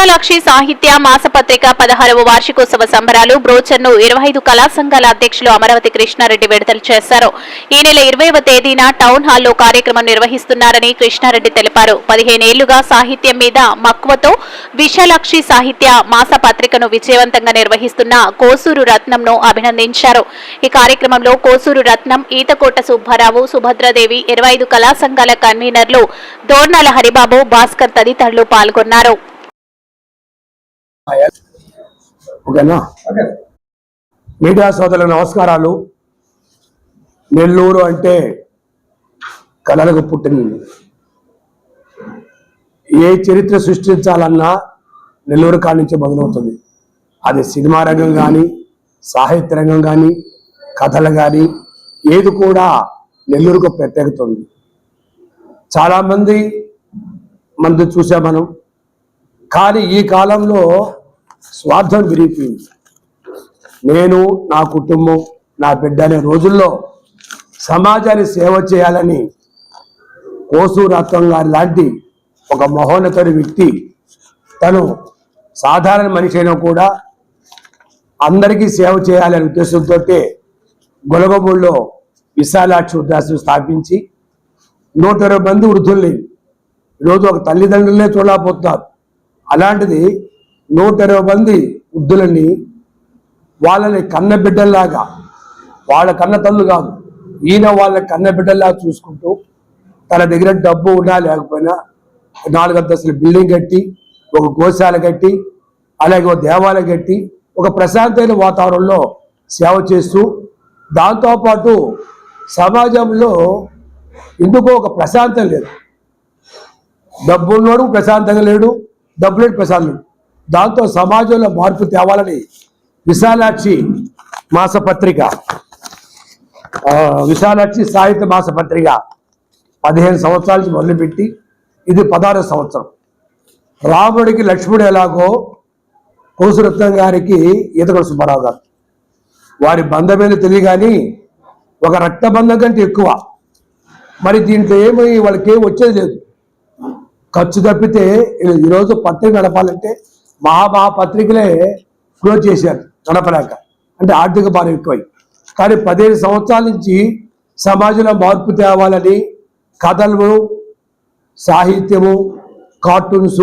విశాలాక్షి సాహిత్య మాసపత్రిక పదహారవ వార్షికోత్సవ సంబరాలు బ్రోచర్ను ఇరవై ఐదు కళా సంఘాల అధ్యక్షులు అమరావతి కృష్ణారెడ్డి విడుదల చేశారు. ఈ నెల ఇరవైవ తేదీన టౌన్ హాల్లో కార్యక్రమం నిర్వహిస్తున్నారని కృష్ణారెడ్డి తెలిపారు. పదిహేనేళ్ళుగా సాహిత్యం మీద మక్కువతో విశాలాక్షి సాహిత్య మాసపత్రికను విజయవంతంగా నిర్వహిస్తున్న కోసూరు రత్నంను అభినందించారు. ఈ కార్యక్రమంలో కోసూరు రత్నం ఈతకోట సుబ్బారావు సుభద్రదేవి ఇరవై ఐదు కళా సంఘాల కన్వీనర్లు దోర్నాల హరిబాబు భాస్కర్ తదితరులు పాల్గొన్నారు. ఓకేనా? మీడియా సోదరులకు నమస్కారాలు. నెల్లూరు అంటే కళలకు పుట్టింది ఏ చరిత్ర సృష్టించాలన్నా నెల్లూరు కాడి నుంచి మొదలవుతుంది. అది సినిమా రంగం కానీ సాహిత్య రంగం కానీ కథలు కానీ ఏది కూడా నెల్లూరుకు ప్రత్యేకత ఉంది చాలామంది మంది చూసాం మనం. కానీ ఈ కాలంలో స్వార్థం విరిగిపోయింది నేను నా కుటుంబం నా బిడ్డ అనే రోజుల్లో సమాజాన్ని సేవ చేయాలని కోసూరత్వం గారి లాంటి ఒక మహోన్నతుడి వ్యక్తి. తను సాధారణ మనిషి అయినా కూడా అందరికీ సేవ చేయాలనే ఉద్దేశంతో గొలగబుల్లో విశాలాక్షి వృద్ధాశ్రమం స్థాపించి నూట ఇరవై మంది వృద్ధుల్ని ఈరోజు ఒక తల్లిదండ్రులనే చూడలేకపోతున్నారు. అలాంటిది నూట ఇరవై మంది వృద్ధులని వాళ్ళని కన్న బిడ్డల్లాగా వాళ్ళ కన్న తల్లు కాదు ఈయన వాళ్ళ కన్న బిడ్డల్లాగా చూసుకుంటూ తన దగ్గర డబ్బు ఉన్నా లేకపోయినా నాలుగు అంతస్తుల బిల్డింగ్ కట్టి ఒక గోశాల కట్టి అలాగే ఒక దేవాలయం కట్టి ఒక ప్రశాంతమైన వాతావరణంలో సేవ చేస్తూ దాంతోపాటు సమాజంలో ఎందుకో ఒక ప్రశాంతం లేదు. డబ్బు ఉన్నోడు ప్రశాంతంగా లేడు డబ్బు లేడు ప్రశాంతం లేడు దాంతో సమాజంలో మార్పు తేవాలని విశాలాక్షి మాసపత్రిక విశాలాక్షి సాహిత్య మాసపత్రిక పదిహేను సంవత్సరాల నుంచి మొదలుపెట్టి ఇది పదహారు సంవత్సరం. రాముడికి లక్ష్మణుడు ఎలాగో కోసురత్నం గారికి ఈతగడ సుబ్బారావు గారు. వారి బంధమేదో తెలియగాని ఒక రక్త బంధం కంటే ఎక్కువ. మరి దీంట్లో ఏమీ వాళ్ళకి వచ్చేది లేదు. ఖర్చు తప్పితే ఈరోజు పత్రిక నడపాలంటే మహామహా పత్రికలే క్లోజ్ చేశారు గడపలేక అంటే ఆర్థిక భారం ఎక్కువై. కానీ పదిహేను సంవత్సరాల నుంచి సమాజంలో మార్పు తేవాలని కథలు సాహిత్యము కార్టూన్స్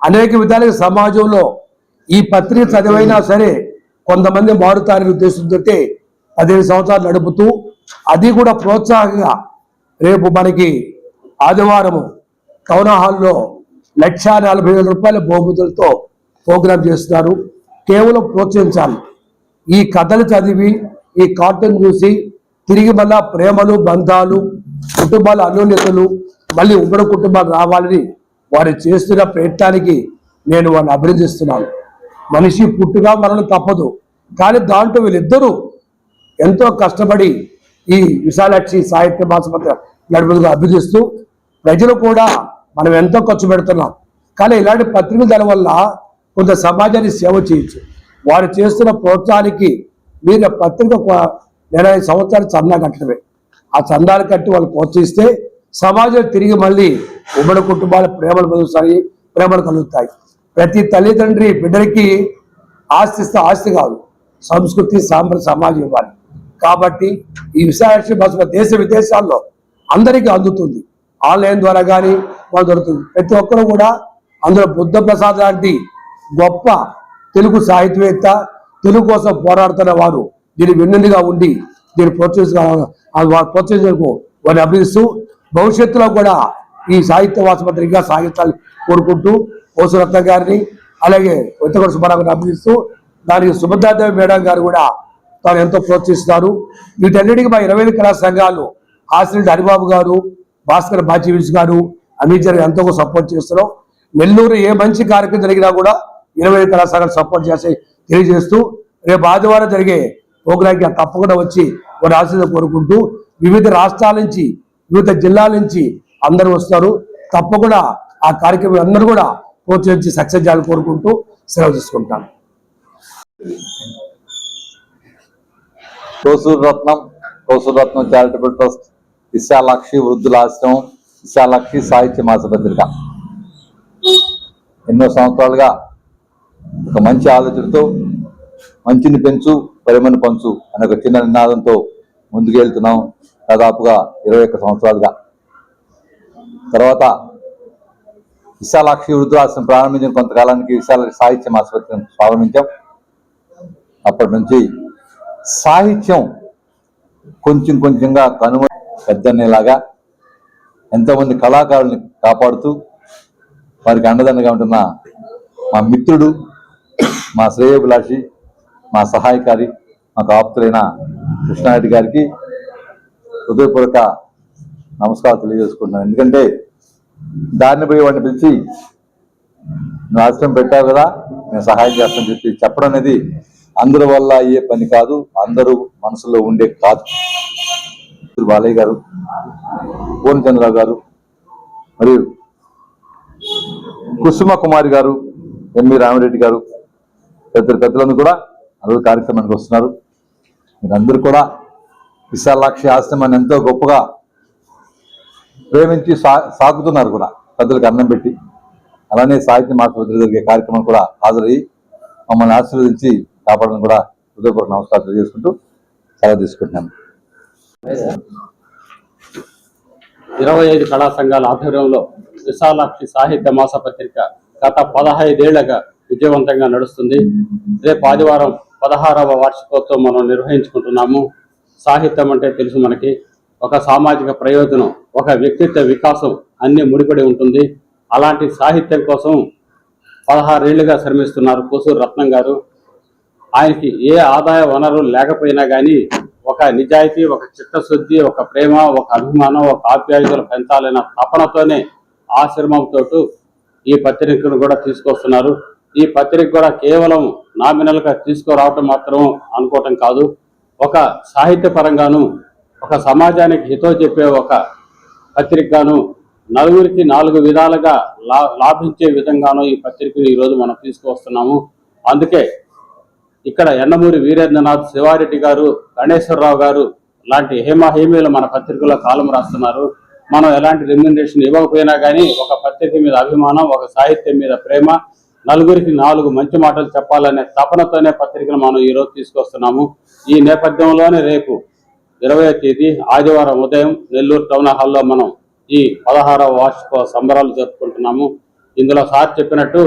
అనేక విధాలుగా సమాజంలో ఈ పత్రిక చదివైనా సరే కొంతమంది మారుతారనే ఉద్దేశంతో పదిహేను సంవత్సరాలు నడుపుతూ అది కూడా ప్రోత్సాహంగా రేపు మనకి ఆదివారము టౌన్ హాల్లో లక్ష నలభై వేల రూపాయల బహుమతులతో ప్రోగ్రాం చేస్తున్నారు. కేవలం ప్రోత్సహించాలి. ఈ కథలు చదివి ఈ కార్టూన్ చూసి తిరిగి మళ్ళా ప్రేమలు బంధాలు కుటుంబాల అన్యోన్యతలు మళ్ళీ ఉమ్మడి కుటుంబాలు రావాలని వారు చేస్తున్న ప్రయత్నానికి నేను వారిని అభినందిస్తున్నాను. మనిషి పుట్టుగా మరణం తప్పదు. కానీ దాంట్లో వీళ్ళిద్దరూ ఎంతో కష్టపడి ఈ విశాలాక్షి సాహిత్య మాసపత్ర నడుపుగా అభ్యర్థిస్తూ ప్రజలు కూడా మనం ఎంతో ఖర్చు పెడుతున్నాం. కానీ ఇలాంటి పత్రికలు దాని వల్ల కొంత సమాజాన్ని సేవ చేయొచ్చు. వారు చేస్తున్న ప్రోత్సాహానికి మీరు పత్రిక నెల ఐదు సంవత్సరాలు చందా కట్టడమే. ఆ చందాలు కట్టి వాళ్ళు ప్రోత్సహిస్తే సమాజం తిరిగి మళ్ళీ ఉమ్మడి కుటుంబాల ప్రేమలు కలుగుతాయి ప్రేమలు కలుగుతాయి. ప్రతి తల్లిదండ్రి బిడ్డలకి ఆస్తి ఆస్తి కాదు సంస్కృతి సాంప్రదాయ సమాజం ఇవ్వాలి. కాబట్టి ఈ విశాఖ భాష దేశ విదేశాల్లో అందరికీ అందుతుంది. ఆన్లైన్ ద్వారా కానీ వాళ్ళు దొరుకుతుంది. ప్రతి ఒక్కరు కూడా అందులో బుద్ధ ప్రసాద్ లాంటి గొప్ప తెలుగు సాహిత్యవేత్త తెలుగు కోసం పోరాడుతున్న వారు దీని వెన్నుగా ఉండి దీన్ని ప్రోత్సహించ వారు వారిని అభినందిస్తూ భవిష్యత్తులో కూడా ఈ సాహిత్య వాసపత్రికగా సాగించాలని కోరుకుంటూ ఓసురత్న గారిని అలాగే ఉత్తగడ సుబ్బారావుని అభినందిస్తూ దానికి సుభద్రాదేవి మేడం గారు కూడా తాను ఎంతో ప్రోత్సహిస్తారు వీటన్నిటికీ మా ఇరవై కళా సంఘాలు ఆశ్రయుడు హరిబాబు గారు భాస్కర్ బాచివిన్స్ గారు అమిత్ గారు ఎంతో సపోర్ట్ చేస్తున్నాం. నెల్లూరు ఏ మంచి కార్యక్రమం జరిగినా కూడా ఇరవై ఐదు సపోర్ట్ చేసి తెలియజేస్తూ రేపు ఆదివారం జరిగే ప్రోగ్రాంకి తప్పకుండా వచ్చి వారి ఆశీర్వాదం కోరుకుంటూ వివిధ రాష్ట్రాల నుంచి వివిధ జిల్లాల నుంచి అందరూ వస్తారు. తప్పకుండా ఆ కార్యక్రమం అందరూ కూడా ప్రోత్సహించి సక్సెస్ చేయాలని కోరుకుంటూ సెలవు తీసుకుంటాను. కోసూరు రత్నం కోసూరు రత్నం చారిటబుల్ ట్రస్ట్ విశాలాక్షి వృద్ధుల ఆశ్రమం విశాలాక్షి సాహిత్య మాసపత్రిక ఎన్నో సంవత్సరాలుగా ఒక మంచి ఆలోచనతో మంచిని పెంచు పరిమని పంచు అనే ఒక చిన్న నినాదంతో ముందుకెళ్తున్నాం దాదాపుగా ఇరవై ఒక్క సంవత్సరాలుగా. తర్వాత విశాలాక్షి వృద్ధురాశ్రమం ప్రారంభించిన కొంతకాలానికి విశాల సాహిత్యం ఆసుపత్రిని ప్రారంభించాం. అప్పటి నుంచి సాహిత్యం కొంచెం కొంచెంగా కనుమ పెద్దనేలాగా ఎంతోమంది కళాకారుల్ని కాపాడుతూ వారికి అండదండగా ఉంటున్న మా మిత్రుడు మా శ్రేయోభిలాషి మా సహాయకారి మాకు ఆప్తులైన కృష్ణారెడ్డి గారికి హృదయపూర్వక నమస్కారం తెలియజేసుకుంటున్నాను. ఎందుకంటే దాన్ని పోయి వాడిని పిలిచి నువ్వు ఆశ్రమం పెట్టావు కదా నేను సహాయం చేస్తానని చెప్పి చెప్పడం అనేది అందరి వల్ల అయ్యే పని కాదు అందరూ మనసులో ఉండే కాదు. బాలయ్య గారు పూర్ణచంద్రరావు గారు మరియు కుసుమ కుమారి గారు ఎంవి రామిరెడ్డి గారు పెద్ద పెద్దలందరూ కూడా అందరూ కార్యక్రమానికి వస్తున్నారు. మీరందరూ కూడా విశాలాక్షి ఆశ్రమాన్ని ఎంతో గొప్పగా ప్రేమించి సా సాగుతున్నారు కూడా పెద్దలకు అన్నం పెట్టి. అలానే సాహిత్య మాసపత్రి జరిగే కార్యక్రమం కూడా హాజరయ్యి మమ్మల్ని ఆశీర్వదించి కాపాడడం కూడా హృదయపూర్వక నమస్కారం తెలియజేసుకుంటూ సెలవు తీసుకుంటున్నాను ఇరవై ఐదు కళా సంఘాల ఆధ్వర్యంలో విశాలాక్షి సాహిత్య మాస పత్రిక గత పదహైదేళ్ళగా విజయవంతంగా నడుస్తుంది. రేపు ఆదివారం పదహారవ వార్షికోత్సవం మనం నిర్వహించుకుంటున్నాము. సాహిత్యం అంటే తెలుసు మనకి. ఒక సామాజిక ప్రయోజనం ఒక వ్యక్తిత్వ వికాసం అన్ని ముడిపడి ఉంటుంది. అలాంటి సాహిత్యం కోసం పదహారేళ్ళుగా శ్రమిస్తున్నారు కూసూరు రత్నం గారు. ఆయనకి ఏ ఆదాయ వనరు లేకపోయినా కానీ ఒక నిజాయితీ ఒక చిత్తశుద్ధి ఒక ప్రేమ ఒక అభిమానం ఒక ఆప్యాయతలు పెంచాలనే తపనతోనే ఆశ్రమంతో ఈ పత్రికను కూడా తీసుకొస్తున్నారు. ఈ పత్రిక కూడా కేవలం నామినల్గా తీసుకురావటం మాత్రం అనుకోవటం కాదు. ఒక సాహిత్య పరంగాను ఒక సమాజానికి హితో చెప్పే ఒక పత్రికగాను నలుగురికి నాలుగు విధాలుగా లా లాభించే విధంగాను ఈ పత్రికను ఈరోజు మనం తీసుకువస్తున్నాము. అందుకే ఇక్కడ ఎన్నమూరి వీరేంద్రనాథ్ శివారెడ్డి గారు గణేశ్వరరావు గారు లాంటి హేమహేమీలు మన పత్రికలో కాలం రాస్తున్నారు. మనం ఎలాంటి రెమ్యునరేషన్ ఇవ్వకపోయినా కానీ ఒక పత్రిక మీద అభిమానం ఒక సాహిత్యం మీద ప్రేమ నలుగురికి నాలుగు మంచి మాటలు చెప్పాలనే తపనతోనే పత్రికను మనం ఈరోజు తీసుకొస్తున్నాము. ఈ నేపథ్యంలోనే రేపు ఇరవై తేదీ ఆదివారం ఉదయం నెల్లూరు టౌన్ హాల్లో మనం ఈ పదహారవ వార్షిక సంబరాలు జరుపుకుంటున్నాము. ఇందులో సార్ చెప్పినట్టు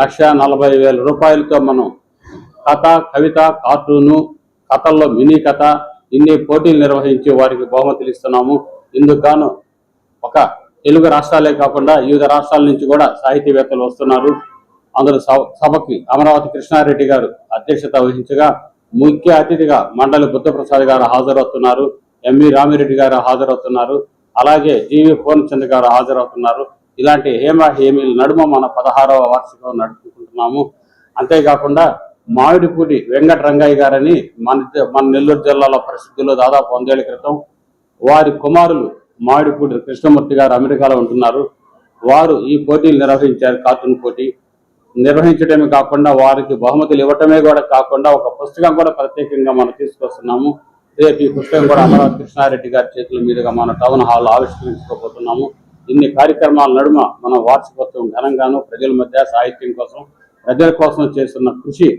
లక్ష నలభై వేల రూపాయలతో మనం కథ కవిత కార్టూను కథల్లో మినీ కథ ఇన్ని పోటీలు నిర్వహించి వారికి బహుమతులు ఇస్తున్నాము. ఇందుకు ఒక తెలుగు రాష్ట్రాలే కాకుండా వివిధ రాష్ట్రాల నుంచి కూడా సాహితీవేత్తలు వస్తున్నారు. అందులో సభ- సభకి అమరావతి కృష్ణారెడ్డి గారు అధ్యక్షత వహించగా ముఖ్య అతిథిగా మండలి బుద్ధప్రసాద్ గారు హాజరవుతున్నారు. ఎంవి రామిరెడ్డి గారు హాజరవుతున్నారు. అలాగే జీవి పూర్ణచంద్ర గారు హాజరవుతున్నారు. ఇలాంటి హేమ హేమీల నడుమ మన పదహారవ వార్షికం నడుపుకుంటున్నాము. అంతేకాకుండా మామిడిపూడి వెంకట రంగయ్య గారని మన మన నెల్లూరు జిల్లాలో ప్రసిద్ధిలో దాదాపు వందేళ్ళ క్రితం వారి కుమారులు మామిడిపూడి కృష్ణమూర్తి గారు అమెరికాలో ఉంటున్నారు. వారు ఈ పోటీలు నిర్వహించారు కార్టూన్ పోటీ. నిర్వహించడమే కాకుండా వారికి బహుమతులు ఇవ్వటమే కూడా కాకుండా ఒక పుస్తకం కూడా ప్రత్యేకంగా మనం తీసుకొస్తున్నాము. రేపు ఈ పుస్తకం కూడా అమరావతి కృష్ణారెడ్డి గారి చేతుల మీదుగా మన టౌన్ హాల్ ఆవిష్కరించుకోబోతున్నాము. ఇన్ని కార్యక్రమాల నడుమ మన వార్షికోత్సవం ఘనంగాను ప్రజల మధ్య సాహిత్యం కోసం ప్రజల కోసం చేస్తున్న కృషి.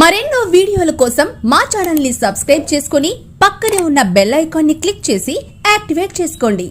మరెన్నో వీడియోల కోసం మా ఛానల్ని సబ్స్క్రైబ్ చేసుకుని పక్కనే ఉన్న బెల్ ఐకాన్ని క్లిక్ చేసి యాక్టివేట్ చేసుకోండి.